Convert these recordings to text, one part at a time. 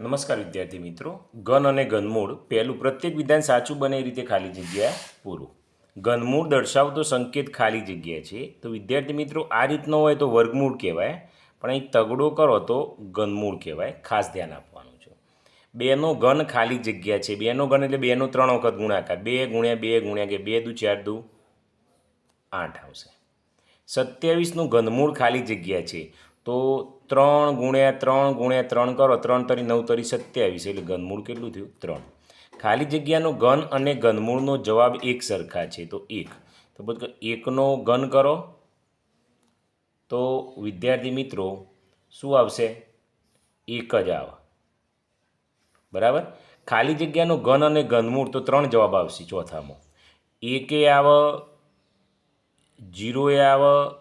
નમસ્કાર વિદ્યાર્થી મિત્રો. ઘન અને ઘનમૂળ પહેલું પ્રત્યેક વિધાન સાચું બને એ રીતે ખાલી જગ્યા પૂરું. ઘનમૂળ દર્શાવતો સંકેત ખાલી જગ્યા છે. તો વિદ્યાર્થી મિત્રો, આ રીતનો હોય તો વર્ગમૂળ કહેવાય, પણ અહીં તગડો કરો તો ઘનમૂળ કહેવાય. ખાસ ધ્યાન આપવાનું છે. બેનો ઘન ખાલી જગ્યા છે. બેનો ઘન એટલે બેનો ત્રણ વખત ગુણાકાર. બે ગુણ્યા બે ગુણ્યા કે બે દુ ચાર દુ આઠ આવશે. સત્યાવીસનું ઘનમૂળ ખાલી જગ્યા છે. તો ત્રણ ગુણ્યા ત્રણ ગુણ્યા ત્રણ કરો, ત્રણ તરી નવ તરી સત્યાવીસ, એટલે ઘનમૂળ કેટલું થયું? ત્રણ. ખાલી જગ્યાનો ઘન અને ઘનમૂળનો જવાબ એક સરખા છે, તો એક. તો બધું એકનો ઘન કરો. તો વિદ્યાર્થી મિત્રો, શું આવશે? એક જ આવે. બરાબર? ખાલી જગ્યાનો ઘન અને ઘનમૂળ, તો ત્રણ જવાબ આવશે ચોથામાં. એકે આવે, જીરોએ આવે,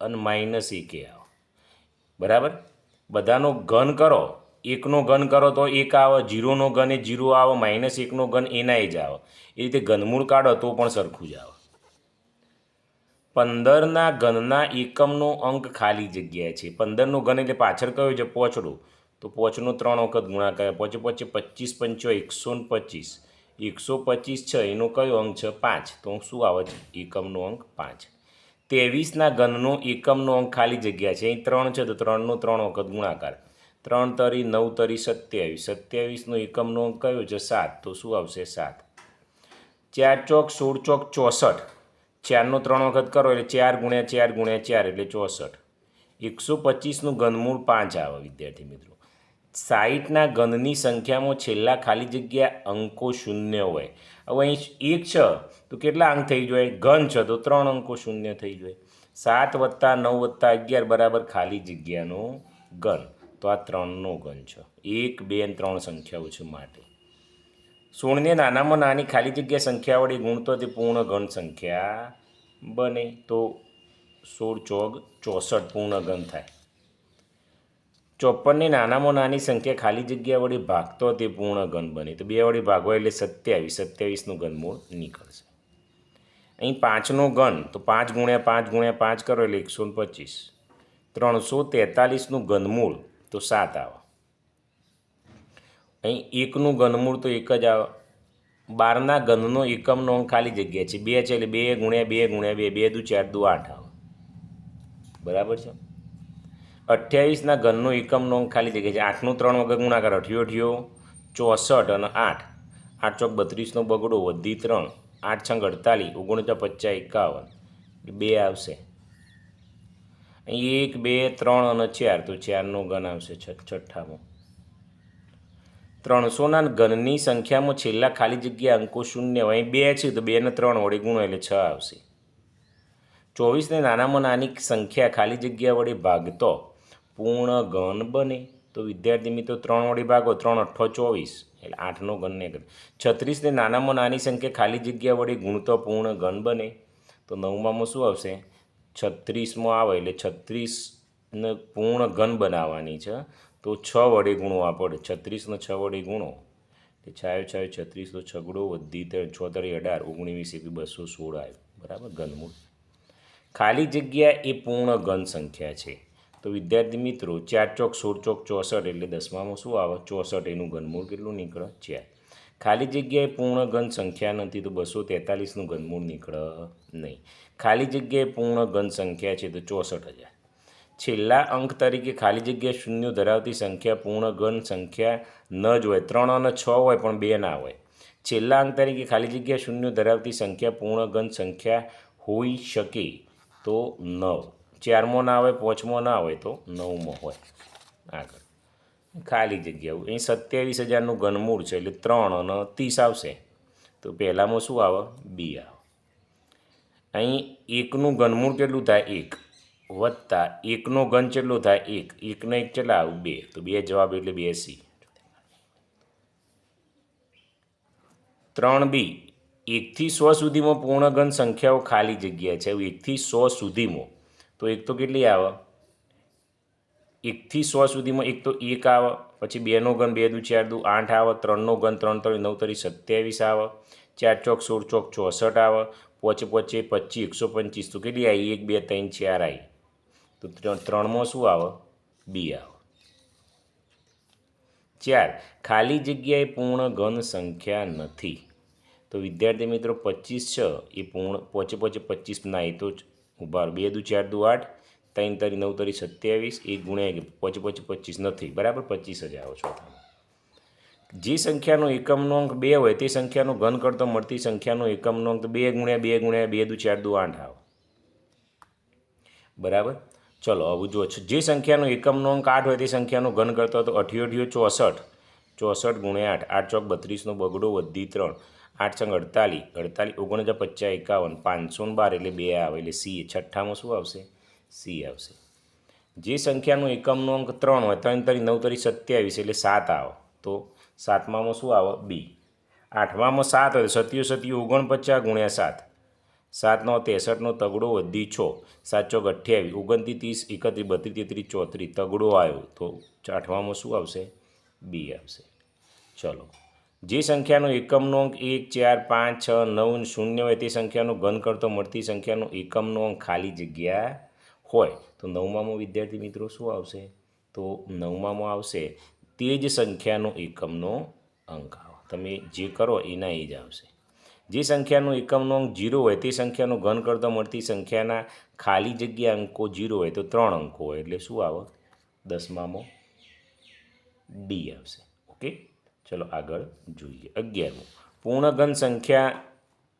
અને માઇનસ એકે આવે. બરાબર? બધાનો ઘન કરો. એકનો ઘન કરો તો એક આવે, જીરોનો ઘન એ જીરો આવે, માઇનસ એકનો ઘન એ જ આવે. એ રીતે ઘનમૂળ કાઢો તો પણ સરખું જ આવે. પંદરના ઘનના એકમનો અંક ખાલી જગ્યા છે. પંદરનો ઘન એટલે પાછળ કયો છે? પોચડો. તો પોચનો ત્રણ વખત ગુણાકાર પોચે પોચે પચીસ પંચો, એકસો ને પચીસ. એકસો પચીસ છે, એનો કયો અંક છે? પાંચ. તો શું આવે છે? એકમનો અંક પાંચ. ત્રેવીસના ઘનનો એકમનો અંક ખાલી જગ્યા છે. અહીં ત્રણ છે તો ત્રણનો ત્રણ વખત ગુણાકાર. ત્રણ તરી નવ તરી સત્યાવીસ. સત્યાવીસનો એકમનો અંક કયો છે? સાત. તો શું આવશે? સાત. ચાર ચોક સોળ ચોક ચોસઠ. ચારનો ત્રણ વખત કરો એટલે ચાર ગુણ્યા ચાર ગુણ્યા ચાર એટલે ચોસઠ. એકસો પચીસનું ઘનમૂળ પાંચ આવે વિદ્યાર્થી મિત્રો. સાહીઠના ઘનની સંખ્યામાં છેલ્લા ખાલી જગ્યા અંકો શૂન્ય હોય. હવે અહીં એક છે, તો કેટલા અંક થઈ જાય ઘન છે, તો ત્રણ અંકો શૂન્ય થઈ જાય સાત વત્તા નવ વત્તા અગિયાર બરાબર ખાલી જગ્યાનો ઘન. તો આ ત્રણનો ઘન છે. એક, બે ત્રણ સંખ્યાઓ છે માટે. સોળને નાનામાં નાની ખાલી જગ્યા સંખ્યા વડે ગુણતો તે પૂર્ણ ઘન સંખ્યા બને. તો સોળ ચોગ ચોસઠ પૂર્ણ ઘન થાય. ચોપનને નાનામાં નાની સંખ્યા ખાલી જગ્યા વળી ભાગતો તે પૂર્ણ ઘન બને. તો બે વળી ભાગવા એટલે સત્યાવીસ. સત્યાવીસનું ઘનમૂળ નીકળશે. અહીં પાંચનો ઘન, તો પાંચ ગુણ્યા પાંચ ગુણ્યા પાંચ કરો એટલે એકસો ને પચીસ. ત્રણસો તેતાલીસનું ઘનમૂળ, તો સાત આવે. અહીં એકનું ઘનમૂળ તો એક જ આવે. બારના ઘનનો એકમનો અંક ખાલી જગ્યા છે. બે છે એટલે બે ગુણ્યા બે ગુણ્યા બે. બે દુ ચાર દુ આઠ આવે. બરાબર છે? અઠ્યાવીસના ઘનનો એકમનો અંક ખાલી જગ્યા છે. આઠનું ત્રણ વગર ગુણાકાર અઠ્યો અઠ્યો, ચોસઠ અને આઠ. આઠ ચોક બત્રીસનો બગડો વધી ત્રણ. આઠ છંગ અડતાલીસ ઓગણીસો પચાસ એકાવન. બે આવશે. એક, બે, ત્રણ અને ચાર. તો ચારનો ઘન આવશે છઠ્ઠામાં. ત્રણસોના ઘનની સંખ્યામાં છેલ્લા ખાલી જગ્યા અંકો શૂન્ય હોય. બે છે તો બે ને ત્રણ વડે ગુણો એટલે છ આવશે. ચોવીસને નાનામાં નાની સંખ્યા ખાલી જગ્યા વડે ભાગતો. પૂર્ણ ઘન બને. તો વિદ્યાર્થી મિત્રો, ત્રણ વળી ભાગો, ત્રણ અઠ્ઠો ચોવીસ. એટલે આઠનો ઘનને કરે છત્રીસને નાનામાં નાની સંખ્યા ખાલી જગ્યા વડે ગુણતો પૂર્ણ ઘન બને. તો નવમામાં શું આવશે? છત્રીસમાં આવે એટલે છત્રીસને પૂર્ણ ઘન બનાવવાની છે. તો છ વડે ગુણવા પડે. છત્રીસનો છ વડે ગુણો. એટલે છાયો છાયો છત્રીસનો છગડો વધી ત્રણ છોતરી, અઢાર, ઓગણીસ એકવી બસો સોળ આવ્યું. બરાબર? ઘનમૂળ. ખાલી જગ્યા એ પૂર્ણ ઘન સંખ્યા છે. તો વિદ્યાર્થી મિત્રો, ચાર ચોક, સોળ ચોક, ચોસઠ એટલે દસમામાં શું આવે? ચોસઠ એનું ઘનમૂળ કેટલું નીકળે? ચાર. ખાલી જગ્યાએ પૂર્ણ ઘન સંખ્યા નથી તો બસો તેતાલીસનું ઘનમૂળ નીકળે નહીં. ખાલી જગ્યાએ પૂર્ણ ઘન સંખ્યા છે તો ચોસઠ હજાર. છેલ્લા અંક તરીકે ખાલી જગ્યા શૂન્ય ધરાવતી સંખ્યા પૂર્ણ ઘન સંખ્યા ન જ હોય, ત્રણ અને છ હોય પણ બે ના હોય. છેલ્લા અંક તરીકે ખાલી જગ્યા શૂન્ય ધરાવતી સંખ્યા પૂર્ણ ઘન સંખ્યા હોઈ શકે તો નવ. ચારમો ના હોય પાંચમો ના હોય તો નવમો હોય. આગળ. ખાલી જગ્યાઓ અહીં સત્યાવીસ હજારનું ઘનમૂળ છે, એટલે ત્રણ અને ત્રીસ આવશે. તો પહેલાંમાં શું આવે? બી આવે. અહીં એકનું ઘનમૂળ કેટલું થાય? એક. વત્તા એકનો ઘન કેટલો થાય? એક. એકનો એક કેટલા આવું? બે. તો બે જવાબ એટલે બે સી. ત્રણ બી. એકથી સો સુધીમાં પૂર્ણ ઘન સંખ્યાઓ ખાલી જગ્યા છે. એકથી સો સુધીમાં. તો એક તો કેટલી આવે? એકથી સો સુધીમાં એક તો એક આવે, પછી બેનો ઘન બે દુ ચાર દુ આઠ આવે, ત્રણનો ઘન ત્રણ ત્રણ નવ તરી સત્યાવીસ આવે, ચાર ચોક સોળ ચોક ચોસઠ આવે, પોચે પોચે પચીસ, એકસો પચીસ, તો કેટલી આવી? એક, બે, ત્રણ, ચાર આવી. તો ત્રણ, ત્રણમાં શું આવે? બી આવે. ચાર, ખાલી જગ્યાએ પૂર્ણ ઘન સંખ્યા નથી. તો વિદ્યાર્થી મિત્રો પચીસ છે, એ પૂર્ણ, પોચે પોચે પચીસ ના, એ તો જ ઊભા બે દુ, ચાર દુ, આઠ, ત્રણ તરી, નવ તારી, સત્યાવીસ એક ગુણ્યા પોચે પોચે, પચીસ નથી. બરાબર? પચીસ જ આવો છો તમે. જે સંખ્યાનો એકમનો અંક બે હોય, તે સંખ્યાનો ઘન કરતો મળતી સંખ્યાનો એકમનો અંક બે ગુણ્યા બે ગુણ્યા, બે દુ, ચાર દુ, આઠ આવો. બરાબર? ચલો, હવે જુઓ જે સંખ્યાનો એકમનો અંક આઠ હોય, તે સંખ્યાનો ઘન કરતો તો અઠ્યો અઠ્યો ચોસઠ. ચોસઠ ગુણ્યા આઠ આઠ ચોક બત્રીસનો બગડો વધી ત્રણ. આઠ સંગ અડતાલીસ અડતાલીસ ઓગણચાર પચાસ એકાવન, પાંચસો બાર એટલે બે આવે એટલે સી છઠ્ઠામાં શું આવશે? સી આવશે. જે સંખ્યાનો એકમનો અંક ત્રણ હોય, ત્રણ તરી નવ તરી સત્યાવીસ એટલે સાત આવે. તો સાતમામાં શું આવે? બી. આઠમામાં સાત હોય સત્યો સત્યો ઓગણપચાસ ગુણ્યા સાત. સાતનો ત્રેસઠનો તગડો વધી છ. સાત ચોક અઠ્યાવીસ, ઓગણત્રીસ ત્રીસ એકત્રીસ, બત્રીસ, તેત્રીસ, ચોત્રીસ, તગડો આવ્યો. તો આઠમામાં શું આવશે? બી આવશે. ચલો. જે સંખ્યાનો એકમનો અંક એક, ચાર, પાંચ, છ, નવ શૂન્ય હોય તે સંખ્યાનો ઘન કરતો મળતી સંખ્યાનો એકમનો અંક ખાલી જગ્યા હોય. તો નવમામાં વિદ્યાર્થી મિત્રો શું આવશે? તો નવમામાં આવશે તે જ સંખ્યાનો એકમનો અંક આવે. તમે જે કરો એના એ જ આવશે. જે સંખ્યાનો એકમનો અંક જીરો હોય તે સંખ્યાનો ઘન કરતો મળતી સંખ્યાના ખાલી જગ્યા અંકો જીરો હોય તો ત્રણ અંકો હોય. એટલે શું આવે દસમામાં ડી આવશે. ઓકે? ચલો આગળ જોઈએ. અગિયારમું. પૂર્ણઘન સંખ્યા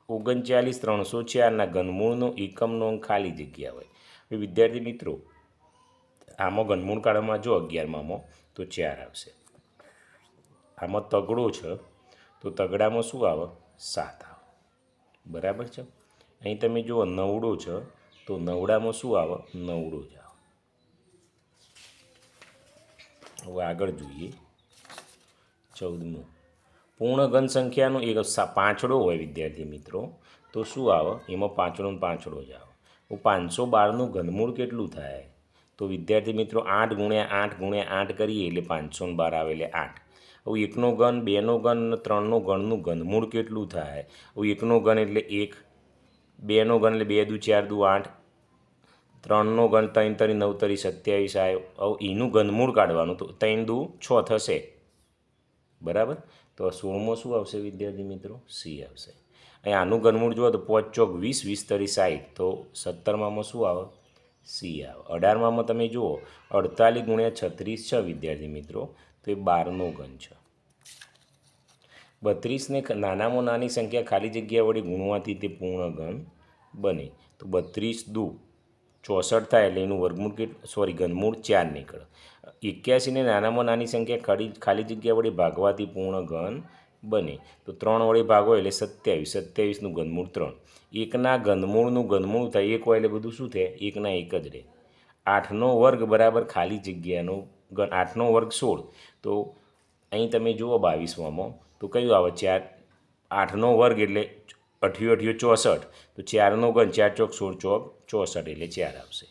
ઓગણચાલીસ ત્રણસો ચારના ઘનમૂળનો એકમનો અંક ખાલી જગ્યા હોય. હવે વિદ્યાર્થી મિત્રો, આમાં ઘનમૂળ કાળમાં જો અગિયારમાં તો ચાર આવશે. આમાં તગડો છે, તો તગડામાં શું આવે? સાત આવે. બરાબર છે? અહીં તમે જુઓ, નવડો છે, તો નવડામાં શું આવે? નવડો જ આવે. હવે આગળ જોઈએ. ચૌદમું. પૂર્ણ ઘન સંખ્યાનો એક પાંચડો હોય વિદ્યાર્થી મિત્રો. તો શું આવે? એમાં પાંચડો પાંચડો જ આવે. હું પાંચસો બારનું ઘનમૂળ કેટલું થાય? તો વિદ્યાર્થી મિત્રો આઠ ગુણ્યા આઠ ગુણ્યા આઠ કરીએ એટલે પાંચસો બાર આવે એટલે આઠ. હવે એકનો ઘન, બેનો ઘન અને ત્રણનો ગણનું ઘનમૂળ કેટલું થાય? હવે એકનો ઘન એટલે એક, બેનો ઘન એટલે બે દુ ચાર દુ આઠ, ત્રણનો ઘન ત્રણ તરી નવ તરી સત્યાવીસ આવ્યો હવે એનું ઘનમૂળ કાઢવાનું તો ત્રણ દુ છ થશે. બરાબર? તો આ સોળમો શું આવશે વિદ્યાર્થી મિત્રો? સી આવશે. અહીં આનું ઘનમૂળ જુઓ તો પાંચ ચોક વીસ વીસ તરી સાઠ તો સત્તરમામાં શું આવે? સી આવે. અઢારમામાં તમે જુઓ, અડતાલીસ ગુણ્યા છત્રીસ છે વિદ્યાર્થી મિત્રો. તો એ બારનો ઘન છે. બત્રીસને નાનામાં નાની સંખ્યા ખાલી જગ્યા વડે ગુણવાથી તે પૂર્ણ ઘન બને. તો બત્રીસ દુ ચોસઠ થાય એટલે એનું વર્ગમૂળ કેટ સોરી ઘનમૂળ ચાર નીકળે. એક્યાસીને નાનામાં નાની સંખ્યા ખાલી ખાલી જગ્યા વડે ભાગવાથી પૂર્ણ ઘન બને. તો ત્રણ વડે ભાગો એટલે સત્યાવીસ સત્યાવીસનું ઘનમૂળ ત્રણ. એકના ઘનમૂળનું ઘનમૂળ થાય, એક હોય એટલે બધું શું થાય? એકના એક જ રહે. આઠનો વર્ગ બરાબર ખાલી જગ્યાનો ઘન, આઠનો વર્ગ સોળ. તો અહીં તમે જુઓ બાવીસમાં તો કયું આવે? ચાર, આઠનો વર્ગ એટલે અઠ્યો અઠ્યું ચોસઠ. તો ચારનો ઘન ચાર ચોક સોળ ચોક ચોસઠ એટલે ચાર આવશે.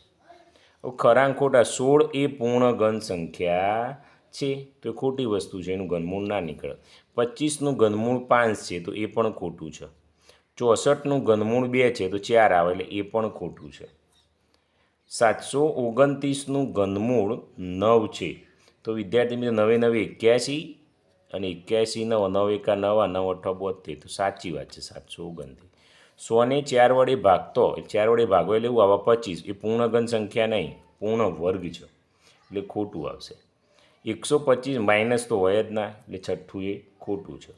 હવે ખરા ખોટા સોળ એ પૂર્ણ ઘન સંખ્યા છે. તો ખોટી વસ્તુ છે, એનું ઘનમૂળ ના નીકળે. પચીસનું ઘનમૂળ પાંચ છે, તો એ પણ ખોટું છે. ચોસઠનું ઘનમૂળ બે છે, તો ચાર આવે એટલે એ પણ ખોટું છે. સાતસો ઓગણત્રીસનું ઘનમૂળ નવ છે. તો વિદ્યાર્થી મિત્રો નવે નવે એક્યાસી અને એક્યાસી નવ નવ એકા નવા, નવ બોતેર તો સાચી વાત છે સાતસો ઓગણત્રીસ સોને ચાર વડે ભાગતો, ચાર વડે ભાગો એટલે એવું આવે પચીસ. એ પૂર્ણઘન સંખ્યા નહીં પૂર્ણ વર્ગ છે. એટલે ખોટું આવશે. એકસો પચીસ માઇનસ તો હોય જ ના, એટલે છઠ્ઠું એ ખોટું છે.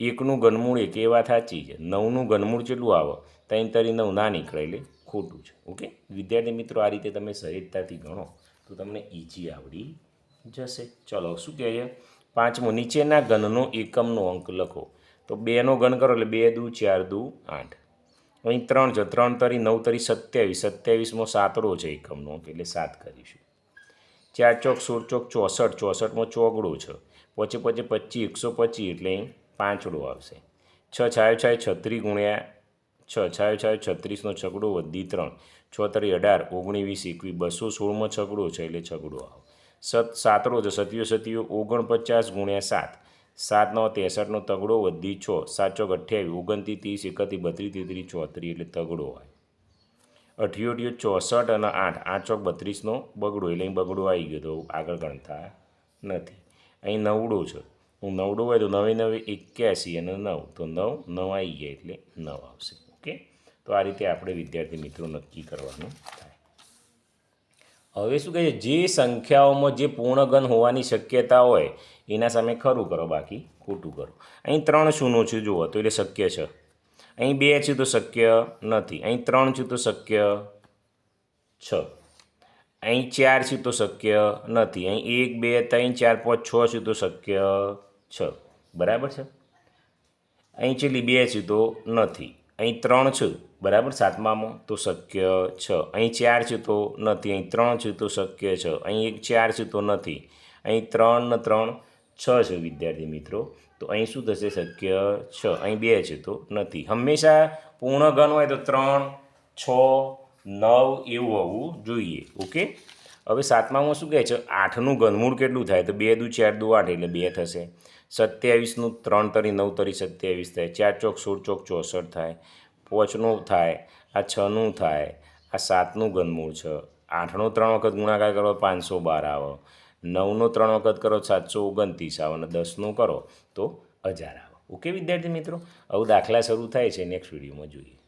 એકનું ઘનમૂળ એક, એ વાત સાચી છે. નવનું ઘનમૂળ કેટલું આવે? ત્રણ તરી નવ ના નીકળે એટલે ખોટું છે. ઓકે? વિદ્યાર્થી મિત્રો, આ રીતે તમે સહેજતાથી ગણો, તો તમને ઇઝી આવડી જશે. ચલો, શું કહે છે પાંચમો, નીચેના ઘનનો એકમનો અંક લખો. તો બેનો ઘન કરો એટલે બે દુ, ચાર દુ, આઠ. અહીં ત્રણ છે, ત્રણ તરી નવ તરી સત્યાવીસ. સત્યાવીસમાં સાતડો છે એકમનો અંક, એટલે સાત કરીશું. ચાર ચોક સોળ ચોક ચોસઠ, ચોસઠમાં ચોગડો છે. પછી પછી પચીસ, એકસો પચીસ એટલે પાંચડો આવશે. છ છાયો છાયો છત્રીસ ગુણ્યા છ, છાયો છાયો છત્રીસનો છગડો વધી ત્રણ. છ તરી અઢાર, ઓગણીસ એકવીસ, બસો સોળમાં છગડો છે એટલે છગડો આવે સત સાતરો છે સત્યો સત્યો ઓગણપચાસ ગુણ્યા સાત. સાતનો ત્રેસઠનો તગડો વધી છ. સાત ચોક અઠ્યાવીસ. ઓગણતી ત્રીસ, એકત્રીસ, બત્રીસ, તેત્રીસ, ચોત્રીસ એટલે તગડો હોય. અઠ્યો અઠ્યો ચોસઠ અને આઠ. આઠ ચોક બત્રીસનો બગડો એટલે અહીં બગડો આવી ગયો. તો આગળ ગણતા નથી. અહીં નવડો છે. હું નવડો હોય તો નવે નવે એક્યાસી અને નવ. તો નવ નવ આવી ગયા એટલે નવ આવશે. ઓકે? તો આ રીતે આપણે વિદ્યાર્થી મિત્રો નક્કી કરવાનું થાય. હવે શું કહે છે જે સંખ્યાઓમાં જે પૂર્ણગણ હોવાની શક્યતા હોય, એના સામે ખરું કરો બાકી, ખોટું કરો. અહીં ત્રણ શૂનો છે, જુઓ, તો એટલે શક્ય છે. અહીં બે છે, તો શક્ય નથી. અહીં ત્રણ છે, તો શક્ય છ. અહીં ચાર છે, તો શક્ય નથી. અહીં એક, બે, ત્રણ, ચાર, પાંચ, છ છે, તો શક્ય છ. બરાબર છે? અહીં છેલ્લી બે છે, તો નથી. અહીં ત્રણ છે, બરાબર? સાતમામાં તો શક્ય છ. અહીં ચાર છે તો નથી. અહીં ત્રણ છે તો શક્ય છે. અહીં એક ચાર છે તો નથી. અહીં ત્રણ ને ત્રણ છ છે, વિદ્યાર્થી મિત્રો. તો અહીં શું થશે? શક્ય છ. અહીં બે છે તો નથી. હંમેશા પૂર્ણ ગણ હોય તો ત્રણ, છ, નવ એવું હોવું જોઈએ. ઓકે? હવે સાતમામાં શું કહે છે? આઠનું ઘનમૂળ કેટલું થાય? તો બે દુ ચાર દુ આઠ એટલે બે થશે. સત્યાવીસનું ત્રણ તરી નવ તરી સત્યાવીસ થાય. ચાર ચોક સોળ ચોક ચોસઠ થાય. પોચનું થાય. આ છનું થાય. આ સાતનું ઘનમૂળ છે. આઠનો ત્રણ વખત ગુણાકાર કરો પાંચસો બાર આવે. નવનો ત્રણ વખત કરો સાતસો ઓગણત્રીસ આવે અને દસનું કરો તો હજાર આવે. ઓકે વિદ્યાર્થી મિત્રો? આવું દાખલા શરૂ થાય છે. નેક્સ્ટ વિડીયોમાં જોઈએ.